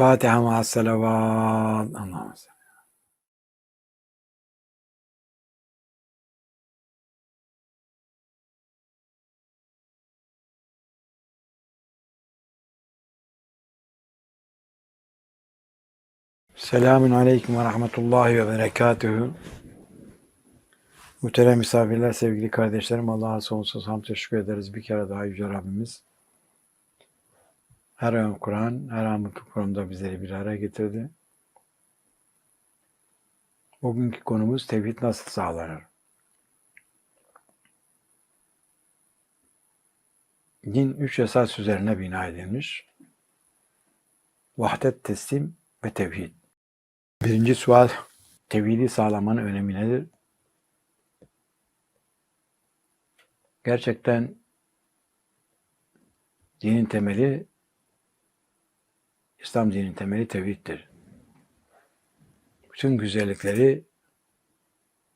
Fatiha ma'as salavat. Allah'ım. Selamun Aleyküm ve Rahmetullahi ve Berekatühü. Muhterem misafirler, sevgili kardeşlerim, Allah'a sonsuz hamd teşekkür ederiz bir kere daha Yüce Rabbimiz. Her an Kur'an, her an mutlu Kur'an'da bizleri bir araya getirdi. Bugünkü konumuz tevhid nasıl sağlanır? Din üç esas üzerine bina edilmiş. Vahdet, teslim ve tevhid. Birinci sual, tevhidi sağlamanın önemi nedir? Gerçekten dinin temeli, İslam dinin temeli tevhiddir. Bütün güzellikleri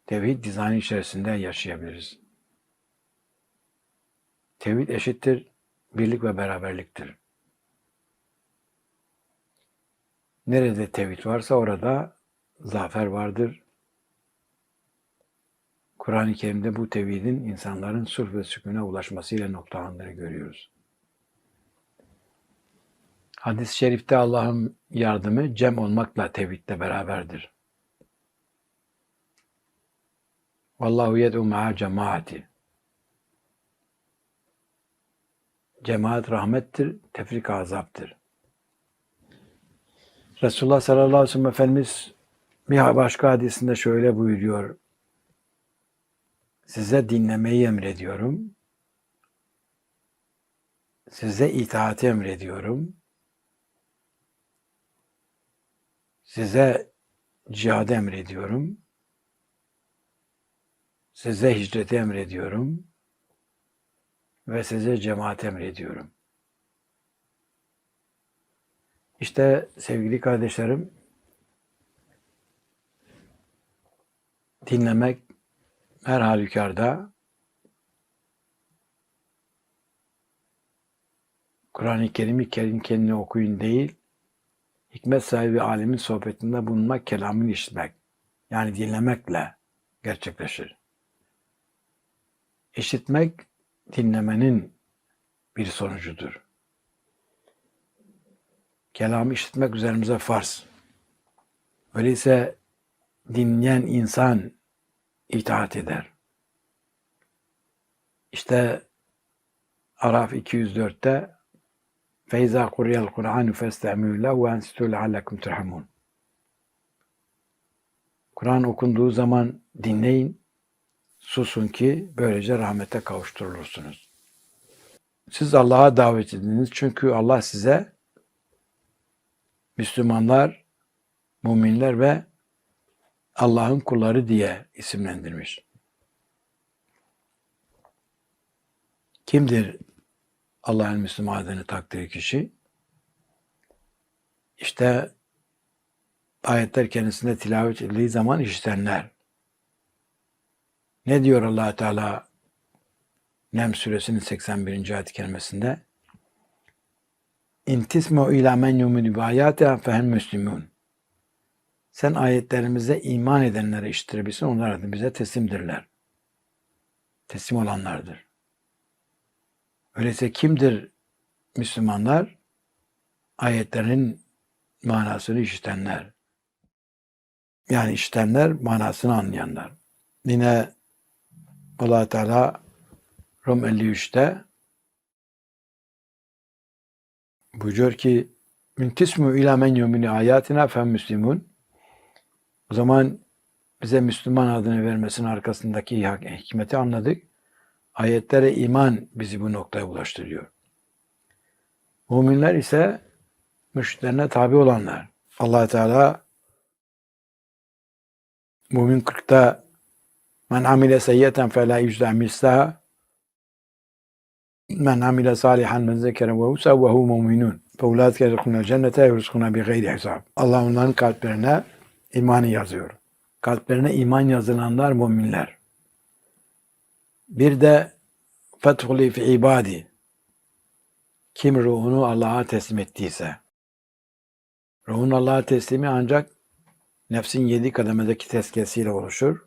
tevhid dizaynı içerisinde yaşayabiliriz. Tevhid eşittir, birlik ve beraberliktir. Nerede tevhid varsa orada zafer vardır. Kur'an-ı Kerim'de bu tevhidin insanların sulh ve sükûne ulaşmasıyla noktalandığını görüyoruz. Hadis-i şerifte Allah'ın yardımı cem olmakla tevhidle beraberdir. Vallahu yed'u ma'a cemaati. Cemaat rahmettir, tefrik azaptır. Resulullah sallallahu aleyhi ve sellem Efendimiz bir başka hadisinde şöyle buyuruyor. Size dinlemeyi emrediyorum. Size itaati emrediyorum. Size cihad emrediyorum. Size hicreti emrediyorum. Ve size cemaat emrediyorum. İşte sevgili kardeşlerim, dinlemek her halükarda Kur'an-ı Kerim'i kendi okuyun değil, hikmet sahibi alemin sohbetinde bulunmak, kelamını işitmek, yani dinlemekle gerçekleşir. İşitmek, dinlemenin bir sonucudur. Kelamı işitmek üzerimize farz. Öyleyse dinleyen insan itaat eder. İşte Araf 204'te Kuriyel Kur'anu festemi'u lehu ve ensitu leallekum turhamun. Kur'an okunduğu zaman dinleyin, susun ki böylece rahmete kavuşturulursunuz. Siz Allah'a davet ediniz çünkü Allah size Müslümanlar, müminler ve Allah'ın kulları diye isimlendirmiş. Kimdir Allah'ın Müslüman adını takdiri kişi? İşte ayetler kendisinde tilavet edildiği zaman işitenler. Ne diyor allah Teala Nem suresinin 81. ayet-i kerimesinde? İntismu ila men yuminu bi ayatina fehem müslimun. Sen ayetlerimize iman edenlere işitirebilsin. Onlar da bize teslimdirler. Teslim olanlardır. Öyleyse kimdir Müslümanlar? Ayetlerin manasını işitenler. Yani işitenler, manasını anlayanlar. Yine allah Teala Rum 53'te buyuruyor ki Müntismu ila men yuminu ayatina fen müslimun o zaman bize Müslüman adını vermesinin arkasındaki hikmeti anladık. Ayetlere iman bizi bu noktaya ulaştırıyor. Müminler ise müşriklerine tabi olanlar. allah Teala Mümin 40'ta Men amile seyyeten fe la yüzde mislaha Men amile salihan men zekere ve husa ve hu mu'minun. Fe ulaike yedhulunel cennete yurzuquna bi gayri hesab. Allah onların kalplerine imanı yazıyor. Kalplerine iman yazılanlar müminler. Bir de fethuli fi ibadi. Kim ruhunu Allah'a teslim ettiyse. Ruhun Allah'a teslimi ancak nefsin yedi kademedeki tezkiyesiyle oluşur.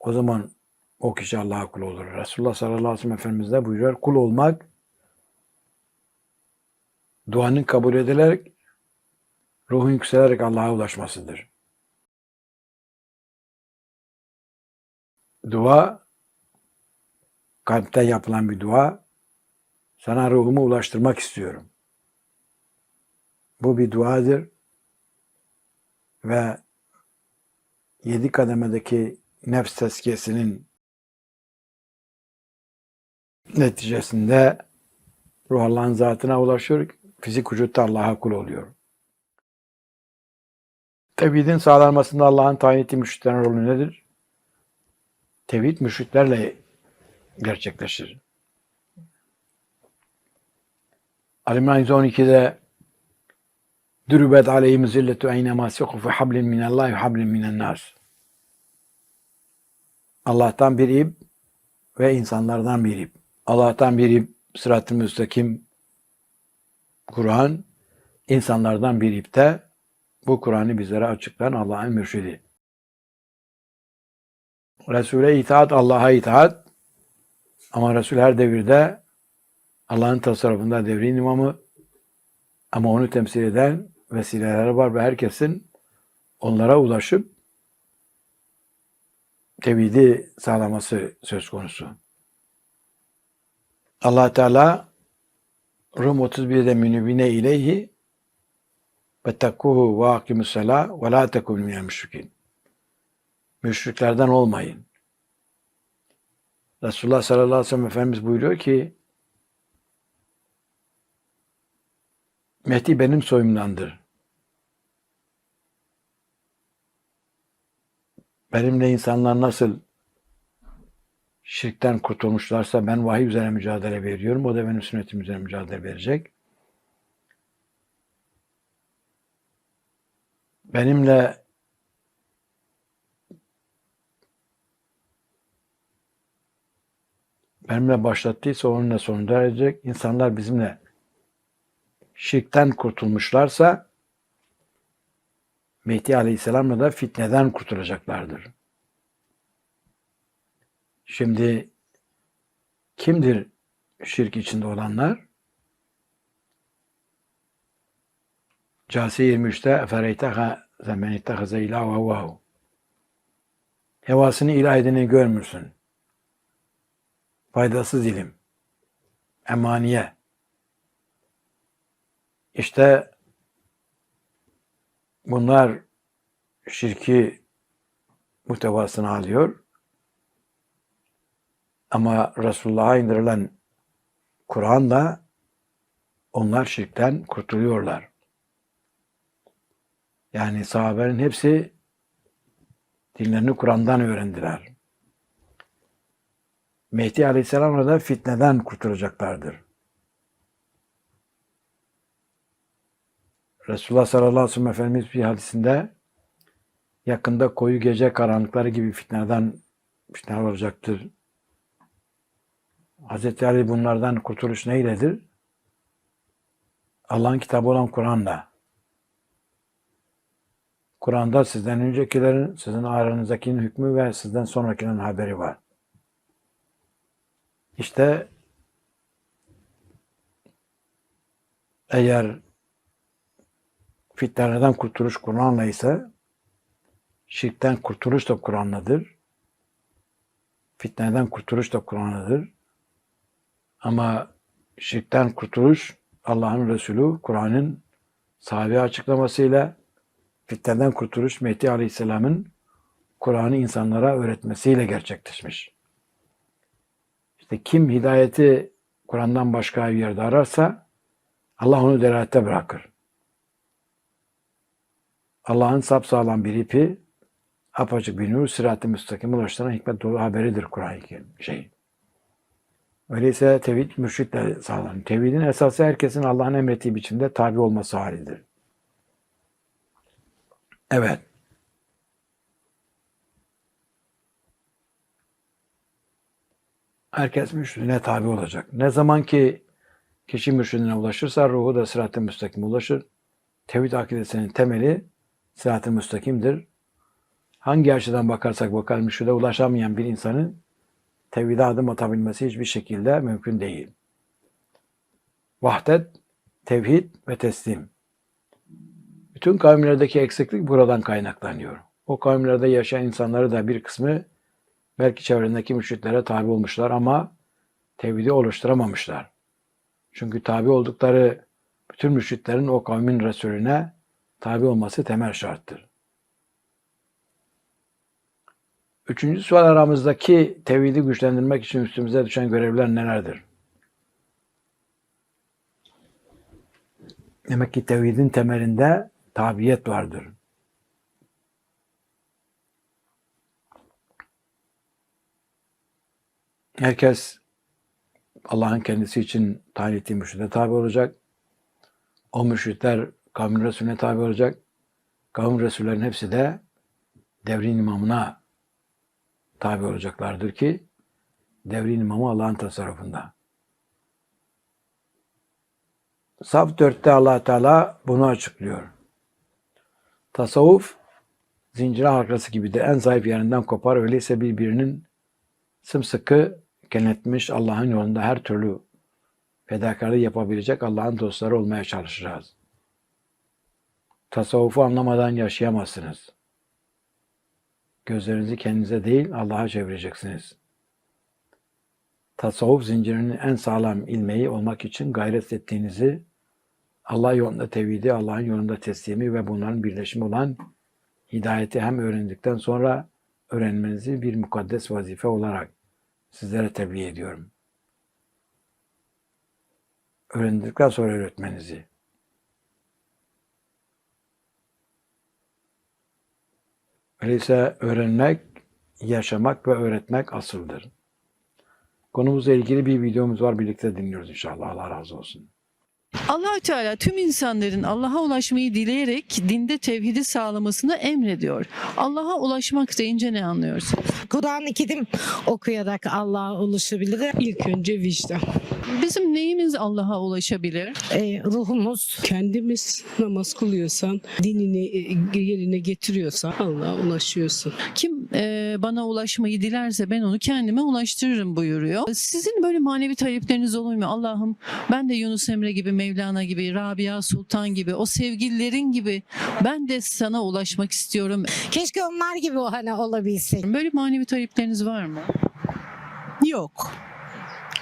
O zaman o kişi Allah'a kul olur. Resulullah sallallahu aleyhi ve sellem Efendimiz de buyuruyor. Kul olmak duanın kabul edilerek ruhun yükselerek Allah'a ulaşmasıdır. Dua kalpte yapılan bir dua. Sana ruhumu ulaştırmak istiyorum. Bu bir duadır ve yedi kademedeki nefs tezkiyesinin neticesinde ruh Allah'ın zatına ulaşıyor, fizik vücutta Allah'a kul oluyor. Tevhidin sağlanmasında Allah'ın tayin ettiği müşriklerin rolü nedir? Tevhid müşriklerle gerçekleşir. Alimran 112'de Dürübet aleyhim zilletu eynema siku fi hablin minallahi ve hablin minen nas. Allah'tan bir ip ve insanlardan bir ip. Allah'tan bir ip sırat-ı müstakim Kur'an, insanlardan bir ip de bu Kur'an'ı bizlere açıklayan Allah'ın mürşidi. Resul'e itaat, Allah'a itaat ama Resul her devirde Allah'ın tasarrufunda devrin imamı ama onu temsil eden vesileleri var ve herkesin onlara ulaşıp tevhidi sağlaması söz konusu. allah Teala Rum 31'de münübine ileyhi ve tekkuhu ve akimus sala ve la tekunu minel. Müşriklerden olmayın. Resulullah sallallahu aleyhi ve sellem Efendimiz buyuruyor ki Mehdi benim soyumdandır. Benimle insanlar nasıl şirkten kurtulmuşlarsa ben vahiy üzerine mücadele veriyorum. O da benim sünnetim üzerine mücadele verecek. Benimle benimle başlattıysa onunla sonunda erecek. İnsanlar bizimle şirkten kurtulmuşlarsa Mehdi Aleyhisselam'la da fitneden kurtulacaklardır. Şimdi kimdir şirk içinde olanlar? Casi 23'te efereyteha zemen ittehaze ilah ve. Hevasını ilah edeni görmürsün. Faydasız ilim. Emaniye. İşte bunlar şirki muhtevasını alıyor. Ama Resulullah'a indirilen Kur'an'da onlar şirkten kurtuluyorlar. Yani sahabenin hepsi dinlerini Kur'an'dan öğrendiler. Mehdi Aleyhisselam'la da fitneden kurtulacaklardır. Resulullah sallallahu aleyhi ve sellem Efendimiz bir hadisinde yakında koyu gece karanlıkları gibi fitneden fitneler olacaktır. Hazreti Ali bunlardan kurtuluş neyledir? Allah'ın kitabı olan Kur'an'la. Kur'an'da sizden öncekilerin, sizin aranızdakinin hükmü ve sizden sonrakinin haberi var. İşte eğer fitnelerden kurtuluş Kur'an'la ise şirkten kurtuluş da Kur'an'ladır. Fitneden kurtuluş da Kur'an'ladır. Ama şirkten kurtuluş Allah'ın Resulü Kur'an'ın sahabe açıklamasıyla fitneden kurtuluş Mehdi Aleyhisselam'ın Kur'an'ı insanlara öğretmesiyle gerçekleşmiş. İşte kim hidayeti Kur'an'dan başka bir yerde ararsa Allah onu delalette bırakır. Allah'ın sapsağlam bir ipi apaçık bir nur sırat-ı müstakim ulaştıran hikmet dolu haberidir Kur'an-ı. Şey. Öyleyse tevhid mürşitle sağlanır. Tevhidin esası herkesin Allah'ın emrettiği biçimde tabi olması halidir. Evet. Herkes mürşidine tabi olacak. Ne zaman ki kişi mürşidine ulaşırsa ruhu da sırat-ı müstakim ulaşır. Tevhid akidesinin temeli sırat-ı müstakimdir. Hangi açıdan bakarsak bakalım şurada ulaşamayan bir insanın tevhide adım atabilmesi hiçbir şekilde mümkün değil. Vahdet, tevhid ve teslim. Bütün kavimlerdeki eksiklik buradan kaynaklanıyor. O kavimlerde yaşayan insanları da bir kısmı belki çevrendeki müşriklere tabi olmuşlar ama tevhidi oluşturamamışlar. Çünkü tabi oldukları bütün müşriklerin o kavmin Resulüne tabi olması temel şarttır. Üçüncü sual aramızdaki tevhidi güçlendirmek için üstümüze düşen görevler nelerdir? Demek ki tevhidin temelinde tabiyet vardır. Herkes Allah'ın kendisi için tayin ettiği mürşide tabi olacak. O mürşitler kavmin Resulüne tabi olacak. Kavmin Resullerin hepsi de devrin imamına tabi olacaklardır ki devrin imamı Allah'ın tasarrufunda. Saf 4'te allah Teala bunu açıklıyor. Tasavvuf zincir halkası gibidir. En zayıf yerinden kopar. Öyleyse birbirinin sımsıkı kenetmiş Allah'ın yolunda her türlü fedakarlığı yapabilecek Allah'ın dostları olmaya çalışacağız. Tasavvufu anlamadan yaşayamazsınız. Gözlerinizi kendinize değil Allah'a çevireceksiniz. Tasavvuf zincirinin en sağlam ilmeği olmak için gayret ettiğinizi Allah yolunda tevhidi, Allah'ın yolunda teslimi ve bunların birleşimi olan hidayeti hem öğrendikten sonra öğrenmenizi bir mukaddes vazife olarak sizlere tebliğ ediyorum. Öğrendikten sonra öğretmenizi. Öyleyse öğrenmek, yaşamak ve öğretmek asıldır. Konumuzla ilgili bir videomuz var. Birlikte dinliyoruz inşallah. Allah razı olsun. Allah Teala tüm insanların Allah'a ulaşmayı dileyerek dinde tevhidi sağlamasını emrediyor. Allah'a ulaşmak deyince ne anlıyorsunuz? Kur'an-ı Kerim okuyarak Allah'a ulaşabilir. İlk önce vicdan. Bizim neyimiz Allah'a ulaşabilir? Ee, ruhumuz Kendimiz namaz kılıyorsan, dinini e, yerine getiriyorsan Allah'a ulaşıyorsun. Kim e, bana ulaşmayı dilerse ben onu kendime ulaştırırım buyuruyor. Sizin böyle manevi talepleriniz olur mu? Allah'ım ben de Yunus Emre gibi, Mevlana gibi, Rabia Sultan gibi, o sevgililerin gibi ben de sana ulaşmak istiyorum. keşke onlar gibi o hani olabilsek. Böyle manevi talepleriniz var mı? Yok.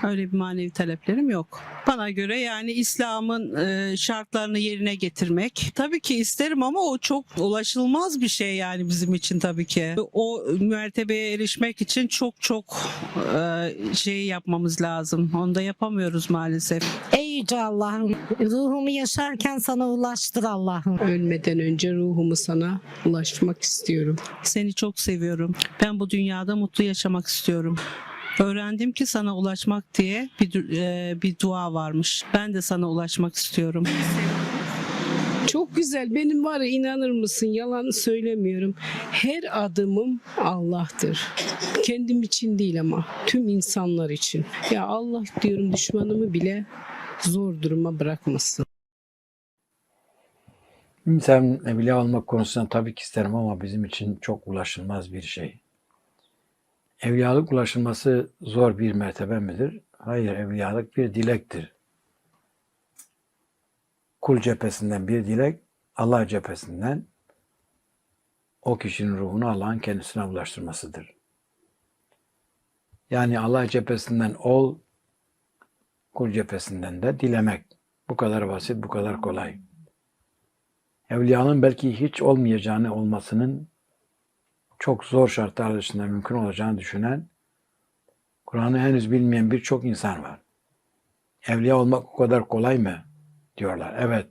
Öyle bir manevi taleplerim yok. Bana göre yani İslam'ın e, şartlarını yerine getirmek. Tabii ki isterim ama o çok ulaşılmaz bir şey yani bizim için tabii ki. O mertebeye erişmek için çok çok e, şey yapmamız lazım. Onu da yapamıyoruz maalesef. Ey Yüce Allah'ım ruhumu yaşarken sana ulaştır Allah'ım. Ölmeden önce ruhumu sana ulaşmak istiyorum. Seni çok seviyorum. Ben bu dünyada mutlu yaşamak istiyorum. Öğrendim ki sana ulaşmak diye bir e, bir dua varmış. Ben de sana ulaşmak istiyorum. Çok güzel. Benim var ya inanır mısın yalan söylemiyorum. Her adımım Allah'tır. Kendim için değil ama tüm insanlar için. Ya Allah diyorum düşmanımı bile zor duruma bırakmasın. İnsan evliya olmak konusunda tabii ki isterim ama bizim için çok ulaşılmaz bir şey. Evliyalık ulaşılması zor bir mertebe midir? Hayır, evliyalık bir dilektir. Kul cephesinden bir dilek, Allah cephesinden o kişinin ruhunu Allah'ın kendisine ulaştırmasıdır. Yani Allah cephesinden ol, kul cephesinden de dilemek. Bu kadar basit, bu kadar kolay. Evliyanın belki hiç olmayacağını olmasının çok zor şartlar dışında mümkün olacağını düşünen, Kur'an'ı henüz bilmeyen birçok insan var. Evliya olmak o kadar kolay mı? diyorlar. Evet,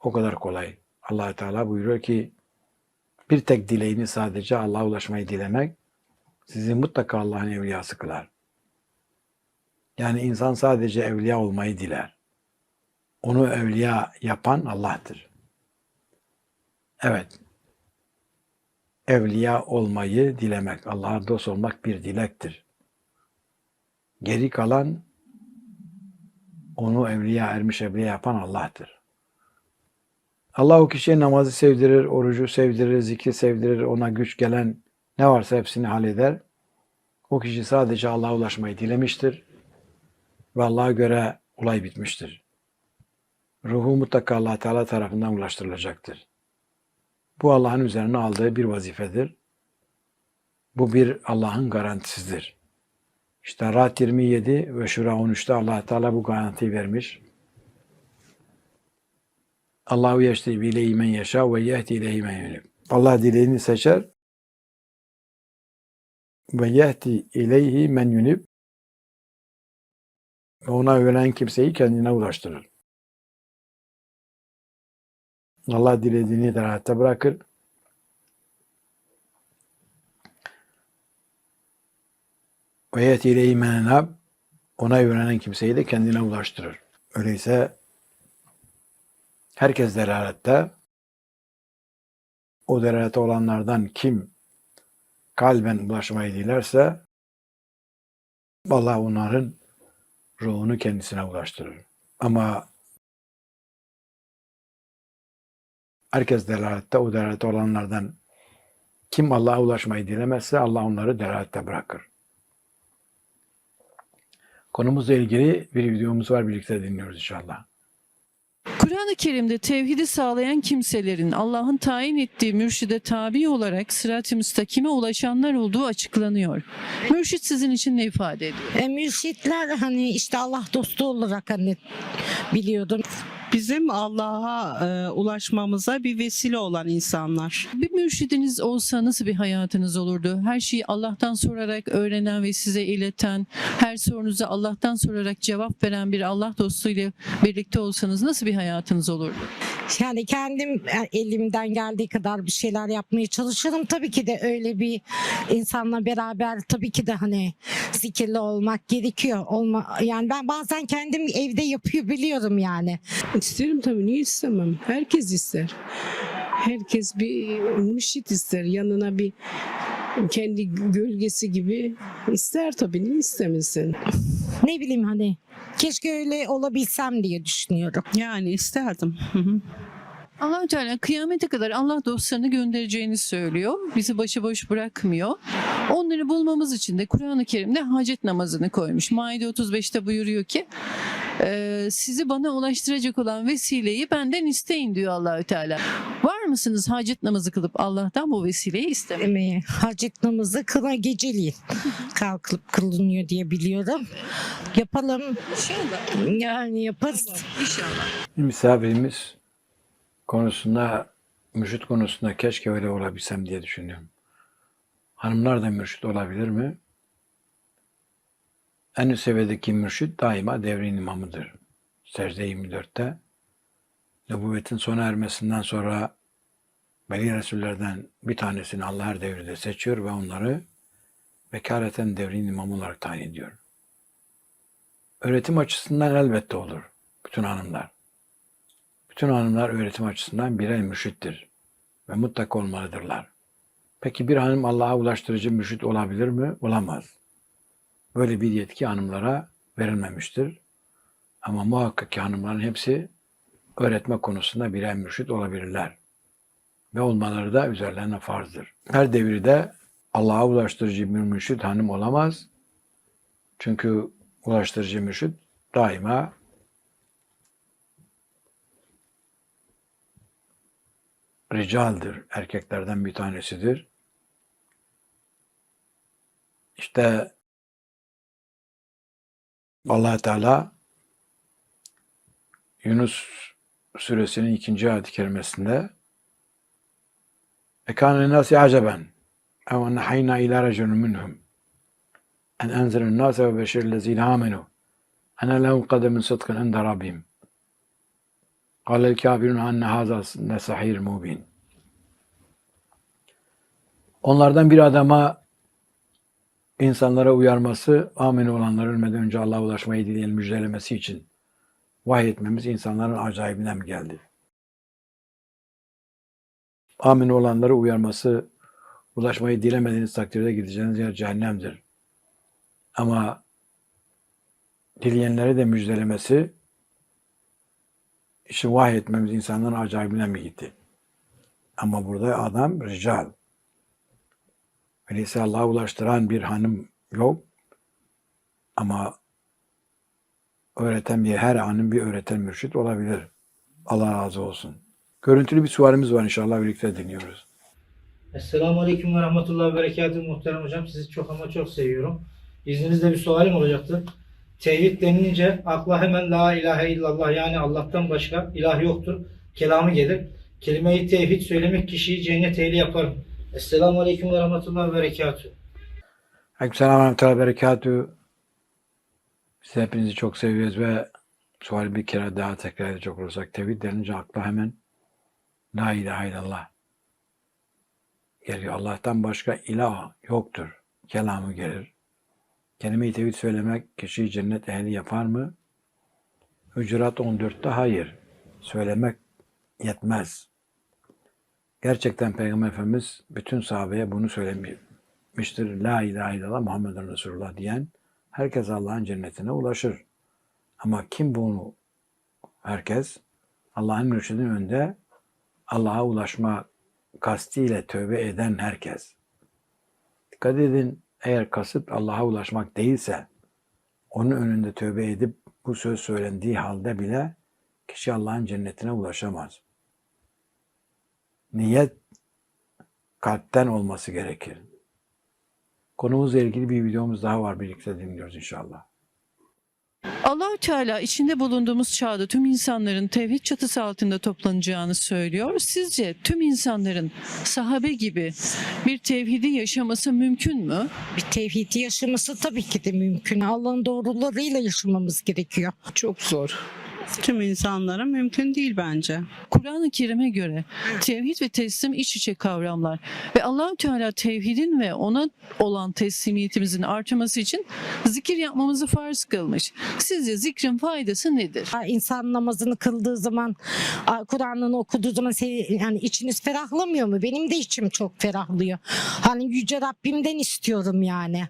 o kadar kolay. allah Teala buyuruyor ki, bir tek dileğini sadece Allah'a ulaşmayı dilemek, sizi mutlaka Allah'ın evliyası kılar. Yani insan sadece evliya olmayı diler. Onu evliya yapan Allah'tır. Evet, evliya olmayı dilemek, Allah'a dost olmak bir dilektir. Geri kalan onu evliya ermiş evliya yapan Allah'tır. Allah o kişiye namazı sevdirir, orucu sevdirir, zikri sevdirir, ona güç gelen ne varsa hepsini halleder. O kişi sadece Allah'a ulaşmayı dilemiştir ve Allah'a göre olay bitmiştir. Ruhu mutlaka allah Teala tarafından ulaştırılacaktır. Bu Allah'ın üzerine aldığı bir vazifedir. Bu bir Allah'ın garantisidir. İşte Ra'd 27 ve Şura 13'te allah Teala bu garantiyi vermiş. Allahu yeşti bileyi men yaşa ve yehdi ileyhi men yunib. Allah dileğini seçer ve yehdi ileyhi men yunib ona yönelen kimseyi kendine ulaştırır. Allah dilediğini rahatta bırakır. Ve yehdi ileyhi men enab ona yönelen kimseyi de kendine ulaştırır. Öyleyse herkes delalette o delalette olanlardan kim kalben ulaşmayı dilerse Allah onların ruhunu kendisine ulaştırır. Ama herkes delalette o delalette olanlardan kim Allah'a ulaşmayı dilemezse Allah onları delalette bırakır. Konumuzla ilgili bir videomuz var birlikte dinliyoruz inşallah. Kur'an-ı Kerim'de tevhidi sağlayan kimselerin Allah'ın tayin ettiği mürşide tabi olarak sırat-ı müstakime ulaşanlar olduğu açıklanıyor. Mürşit sizin için ne ifade ediyor? E, mürşitler hani işte Allah dostu olarak hani biliyordum. Bizim Allah'a e, ulaşmamıza bir vesile olan insanlar. Bir mürşidiniz olsa nasıl bir hayatınız olurdu? Her şeyi Allah'tan sorarak öğrenen ve size ileten, her sorunuza Allah'tan sorarak cevap veren bir Allah dostuyla birlikte olsanız nasıl bir hayatınız olurdu? Yani kendim e, elimden geldiği kadar bir şeyler yapmaya çalışırım. Tabii ki de öyle bir insanla beraber tabii ki de hani zikirli olmak gerekiyor. Olma, yani ben bazen kendim evde yapıyor biliyorum yani. İsterim tabii niye istemem? Herkes ister. Herkes bir mürşit ister. Yanına bir kendi gölgesi gibi ister tabii niye istemesin? Ne bileyim hani keşke öyle olabilsem diye düşünüyorum. Yani isterdim. Hı hı. allah Teala kıyamete kadar Allah dostlarını göndereceğini söylüyor. Bizi başıboş bırakmıyor. Onları bulmamız için de Kur'an-ı Kerim'de hacet namazını koymuş. Maide 35'te buyuruyor ki "Ee, sizi bana ulaştıracak olan vesileyi benden isteyin diyor Allahü Teala. Var mısınız hacet namazı kılıp Allah'tan bu vesileyi istemeye? Emeği hacet namazı kına geceliğin kalkılıp kılınıyor diye biliyorum. Yapalım. İnşallah. Yani yaparız. İnşallah. Misafirimiz konusunda, mürşit konusunda keşke öyle olabilsem diye düşünüyorum. Hanımlar da mürşit olabilir mi? En üst seviyedeki mürşit daima devrin imamıdır. Secde 24'te. Nübüvvetin sona ermesinden sonra Veli Resullerden bir tanesini Allah her devirde seçiyor ve onları vekaleten devrin imamı olarak tayin ediyor. Öğretim açısından elbette olur bütün hanımlar. Bütün hanımlar öğretim açısından birer mürşittir ve mutlaka olmalıdırlar. Peki bir hanım Allah'a ulaştırıcı mürşit olabilir mi? Olamaz. Böyle bir yetki hanımlara verilmemiştir. Ama muhakkak ki hanımların hepsi öğretme konusunda birer mürşit olabilirler. Ve olmaları da üzerlerine farzdır. Her devirde Allah'a ulaştırıcı bir mürşit hanım olamaz. Çünkü ulaştırıcı mürşit daima ricaldir. Erkeklerden bir tanesidir. İşte allah Teala Yunus suresinin ikinci ayet-i kerimesinde Ekâne nâsi aceben ev nehayna ilâ reculun minhum en enzirin nâse ve beşirlezîne âmenû ene lehum kademin sıdkın inde rabbim Kâlel kâfirun anne hâzâ nesahîr mubin. Onlardan bir adama insanlara uyarması, amin olanlar ölmeden önce Allah'a ulaşmayı dileyen müjdelemesi için vahiy etmemiz insanların acayibine mi geldi? Amin olanları uyarması, ulaşmayı dilemediğiniz takdirde gideceğiniz yer cehennemdir. Ama dileyenleri de müjdelemesi, işi vahyetmemiz insanların acayibine mi gitti? Ama burada adam rical. Öyleyse Allah'a ulaştıran bir hanım yok. Ama öğreten bir, her hanım bir öğreten mürşit olabilir. Allah razı olsun. Görüntülü bir sualimiz var inşallah birlikte dinliyoruz. Esselamu Aleyküm ve Rahmetullahi ve Berekatuhu muhterem hocam. Sizi çok ama çok seviyorum. İzninizle bir sualim olacaktı. Tevhid denilince akla hemen la ilahe illallah yani Allah'tan başka ilah yoktur. Kelamı gelir. Kelime-i tevhid söylemek kişiyi cennet ehli yapar. Esselamu Aleyküm ve Rahmetullahi ve Berekatuhu. Aleykümselam ve rahmetullahi ve berekatuhu. Biz hepinizi çok seviyoruz ve sual bir kere daha tekrar edecek olursak tevhid denince akla hemen La ilahe illallah geliyor. Allah'tan başka ilah yoktur. Kelamı gelir. Kelime-i tevhid söylemek kişiyi cennet ehli yapar mı? Hücurat 14'te hayır. Söylemek yetmez. Gerçekten Peygamber Efendimiz bütün sahabeye bunu söylemiştir. La ilahe illallah Muhammeden Resulullah diyen herkes Allah'ın cennetine ulaşır. Ama kim bunu herkes? Allah'ın mürşidin önünde Allah'a ulaşma kastiyle tövbe eden herkes. Dikkat edin eğer kasıt Allah'a ulaşmak değilse onun önünde tövbe edip bu söz söylendiği halde bile kişi Allah'ın cennetine ulaşamaz. Niyet kalpten olması gerekir. Konumuzla ilgili bir videomuz daha var birlikte dinliyoruz inşallah. Allahü Teala içinde bulunduğumuz çağda tüm insanların tevhid çatısı altında toplanacağını söylüyor. Sizce tüm insanların sahabe gibi bir tevhidi yaşaması mümkün mü? Bir tevhidi yaşaması tabii ki de mümkün. Allah'ın doğrularıyla yaşamamız gerekiyor. Çok zor. Tüm insanlara mümkün değil bence. Kur'an-ı Kerim'e göre tevhid ve teslim iç içe kavramlar ve Allahü Teala tevhidin ve ona olan teslimiyetimizin artması için zikir yapmamızı farz kılmış. Sizce zikrin faydası nedir? İnsan namazını kıldığı zaman, Kur'an'ını okuduğu zaman yani içiniz ferahlamıyor mu? Benim de içim çok ferahlıyor. Hani Yüce Rabbimden istiyorum yani.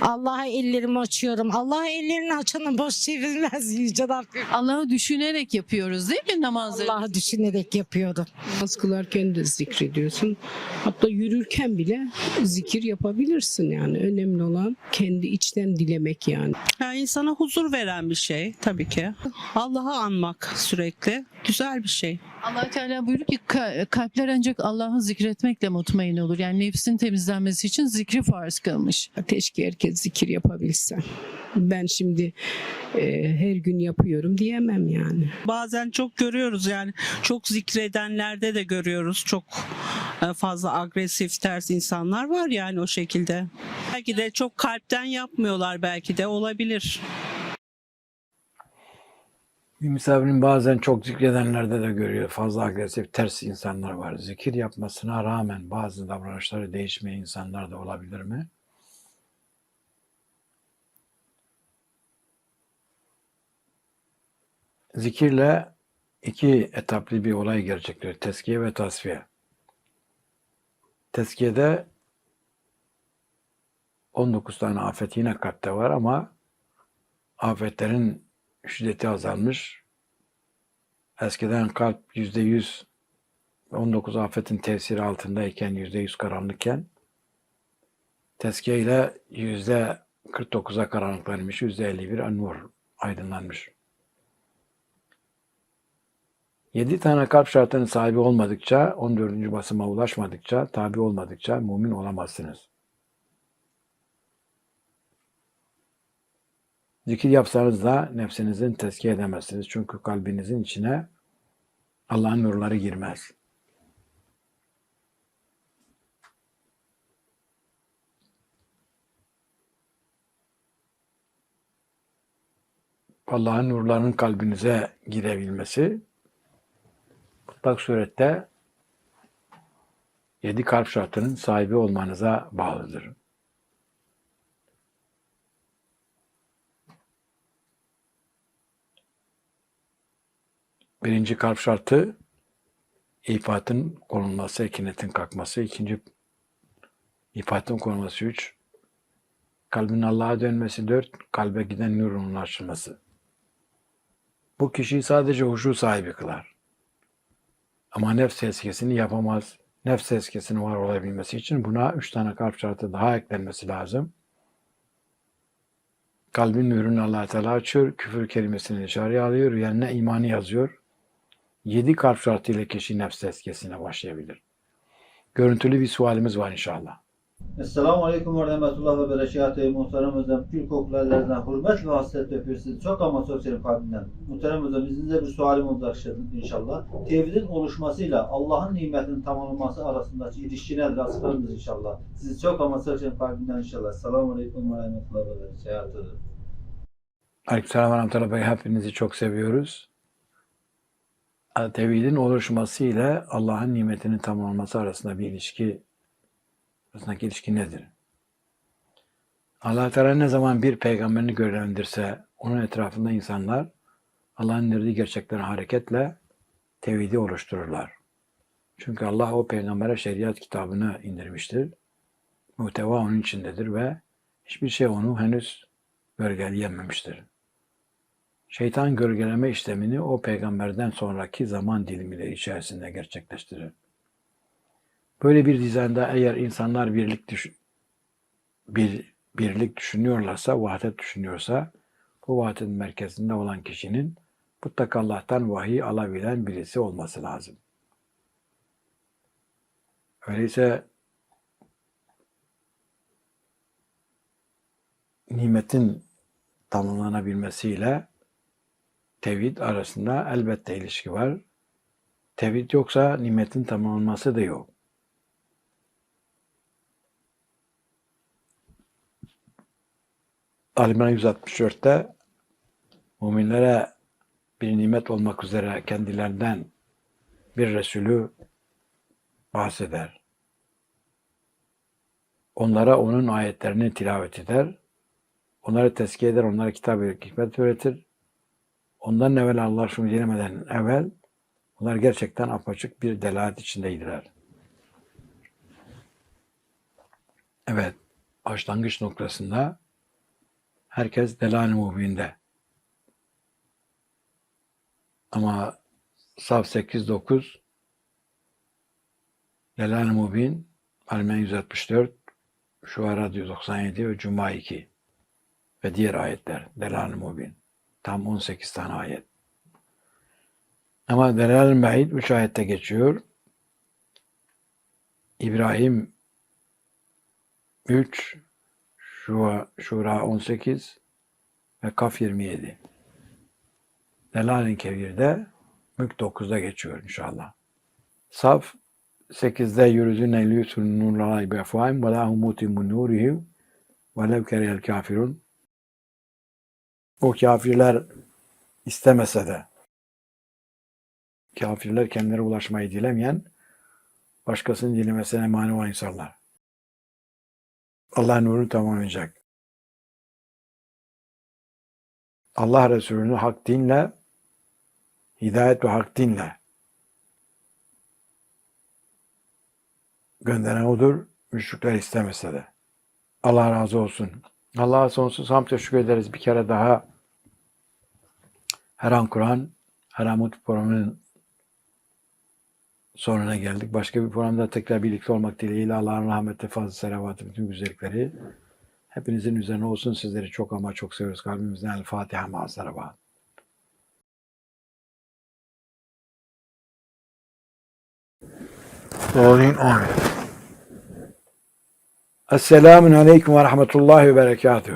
Allah'a ellerimi açıyorum. Allah'a ellerini açanı boş çevirmez Yüce Rabbim. Allah'ı düşünerek yapıyoruz değil mi namazları? Allah'ı düşünerek yapıyorum. Namaz kılarken de zikrediyorsun. Hatta yürürken bile zikir yapabilirsin yani. Önemli olan kendi içten dilemek yani. Yani insana huzur veren bir şey tabii ki. Allah'ı anmak sürekli güzel bir şey. Allah Teala buyuruyor ki "Ka- kalpler ancak Allah'ı zikretmekle mutmain olur. Yani nefsin temizlenmesi için zikri farz kılmış. Keşke herkes zikir yapabilse. Ben şimdi e, her gün yapıyorum diyemem yani. Bazen çok görüyoruz yani çok zikredenlerde de görüyoruz çok e, fazla agresif ters insanlar var yani o şekilde. Belki de çok kalpten yapmıyorlar belki de olabilir. Bir misafirin bazen çok zikredenlerde de görüyor. Fazla agresif, ters insanlar var. Zikir yapmasına rağmen bazı davranışları değişmeyen insanlar da olabilir mi? Zikirle iki etaplı bir olay gerçekleşir. Teskiye ve tasfiye. Teskiyede 19 tane afet yine kalpte var ama afetlerin şiddeti azalmış. Eskiden kalp yüzde yüz 19 afetin tesiri altındayken yüzde yüz karanlıkken tezkiye ile yüzde 49'a karanlıklanmış, yüzde 51 nur aydınlanmış. Yedi tane kalp şartının sahibi olmadıkça, 14. basıma ulaşmadıkça, tabi olmadıkça mümin olamazsınız. Zikir yapsanız da nefsinizin tezkiye edemezsiniz. Çünkü kalbinizin içine Allah'ın nurları girmez. Allah'ın nurlarının kalbinize girebilmesi mutlak surette yedi kalp şartının sahibi olmanıza bağlıdır. Birinci kalp şartı ifatın konulması, ekinetin kalkması. İkinci ifatın konulması üç. Kalbin Allah'a dönmesi dört. Kalbe giden nurun açılması. Bu kişiyi sadece huşu sahibi kılar. Ama nefs tezkiyesini yapamaz. Nefs tezkiyesinin var olabilmesi için buna üç tane kalp şartı daha eklenmesi lazım. Kalbin nurunu allah Teala açıyor. Küfür kelimesini dışarıya alıyor. Yerine imanı yazıyor. Yedi kalp şartıyla kişi nefs tezkiyesine başlayabilir. Görüntülü bir sualimiz var inşallah. Esselamu Aleyküm ve Rahmetullah ve Berekatuhu. Muhterem Hocam, Gül koklarlarından hürmet ve hasret öpüyor sizi. Çok ama çok senin kalbimden. Muhterem Hocam, izninizle bir sualim olacak inşallah. Tevhidin oluşmasıyla Allah'ın nimetinin tamamlanması arasındaki ilişki nedir? Açıklarınız inşallah. Sizi çok ama çok senin kalbimden inşallah. Esselamu Aleyküm ve Rahmetullah ve Berekatuhu. Aleykümselam ve rahmetullah Bey. Hepinizi çok seviyoruz. Tevhidin oluşması ile Allah'ın nimetinin tamamlanması arasında bir ilişki arasındaki ilişki nedir? allah Teala ne zaman bir peygamberini görevlendirse onun etrafında insanlar Allah'ın indirdiği gerçeklerine hareketle tevhidi oluştururlar. Çünkü Allah o peygambere şeriat kitabını indirmiştir. Muhteva onun içindedir ve hiçbir şey onu henüz gölgeleyememiştir. Şeytan gölgeleme işlemini o peygamberden sonraki zaman dilimiyle içerisinde gerçekleştirir. Böyle bir dizaynda eğer insanlar birlik düş bir birlik düşünüyorlarsa, vahdet düşünüyorsa, bu vahdetin merkezinde olan kişinin mutlaka Allah'tan vahiy alabilen birisi olması lazım. Öyleyse nimetin tamamlanabilmesiyle tevhid arasında elbette ilişki var. Tevhid yoksa nimetin tamamlanması da yok. Alimran 164'te müminlere bir nimet olmak üzere kendilerinden bir Resulü bahseder. Onlara onun ayetlerini tilavet eder. Onları tezkiye eder, onlara kitap hikmet öğretir. Ondan evvel Allah şunu dilemeden evvel onlar gerçekten apaçık bir delalet içindeydiler. Evet, başlangıç noktasında herkes delal-i mubinde. Ama Saf 8-9 Delal-i Mubin Almen 164 Şuara 97 ve Cuma 2 ve diğer ayetler Delal-i Mubin. Tam 18 tane ayet. Ama Delal-i Me'id 3 ayette geçiyor. İbrahim 3 Şura, Şura 18 ve Kaf 27. Delal-i Kebir'de Mülk 9'da geçiyor inşallah. Saf 8'de yürüdüğüne lütfün nurlalay bi efvahim ve la humutimun nurihi ve lev kerihel kafirun. O kafirler istemese de kafirler kendileri ulaşmayı dilemeyen başkasının dilemesine mani olan insanlar. Allah nurunu tamamlayacak. Allah Resulü'nü hak dinle, hidayet ve hak dinle gönderen odur, müşrikler istemese de. Allah razı olsun. Allah'a sonsuz hamd teşekkür ederiz bir kere daha. Her an Kur'an, her an Mutlu programının sonuna geldik. Başka bir programda tekrar birlikte olmak dileğiyle Allah'ın rahmeti, fazla selavatı, bütün güzellikleri hepinizin üzerine olsun. Sizleri çok ama çok seviyoruz. Kalbimizden El Fatiha ma'as Amin. Amin. Esselamun Aleyküm ve Rahmetullahi ve Berekatuhu.